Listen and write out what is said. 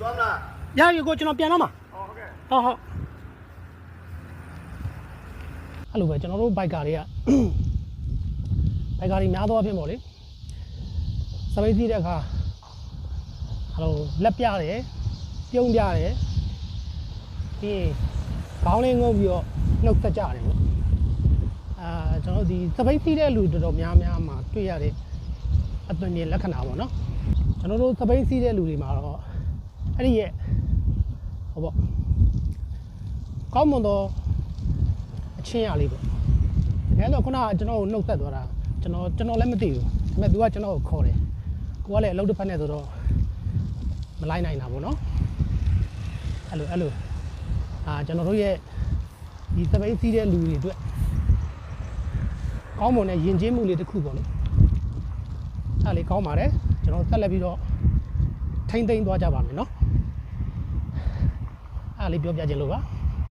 သွားမလားရပြီကိုကျွန်တော်ပြန်တော့မှာဟောဟုတ်ကဲ့ဟုတ်ဟုတ်အဲ့လိုပဲကျွန်တော်တို့ဘိုက်ကာတွေကဘိုက်ကာတွေများသောအားဖြင့်ပေါ့လေစပိတ်စီးတဲ့အခါအဲ့လိုလက်ပြတယ်ပြုံးပြတယ်ပြီးရင်ခေါင်းလေးငုံပြီးတော့နှုတ်သက်ကြတယ်ပေါ့အာကျွန်တော်တို့ဒီစပိတ်စီးတဲ့လူတော်တော်များများမှာတွေ့ရတဲ့အသွင်တွေလက္ခဏာပေါ့နော်ကျွန်တော်တို့စပိတ်စီးတဲ့လူတွေမှာတော့ အဲ့ဒီရဲ့ဟောပေါ့ကောင်းမွန်သောအချင်းရလေးပေါ့။ဒါဆိုခုနကကျွန်တော်ကိုနှုတ်ဆက်သွားတာကျွန်တော်ကျွန်တော်လည်းမသိဘူး။ဒါပေမဲ့ तू ကကျွန်တော်ကိုခေါ်တယ်။ကိုကလည်းအလုပ်တစ်ဖက်နဲ့ဆိုတော့မလိုက်နိုင်တာပေါ့နော်။အဲ့လိုအဲ့လိုအာကျွန်တော်တို့ရဲ့ဒီသပိတ်စီးတဲ့လူတွေအတွက်ကောင်းမွန်တဲ့ယဉ်ကျေးမှုလေးတစ်ခုပေါ့လေ။အဲ့လေးကောင်းပါတယ်။ကျွန်တော်ဆက်လက်ပြီးတော့ ထိမ့်သိမ်းသွားကြပါမယ်နော်။အဲ့လေးပြောပြခြင်းလို့ပါ။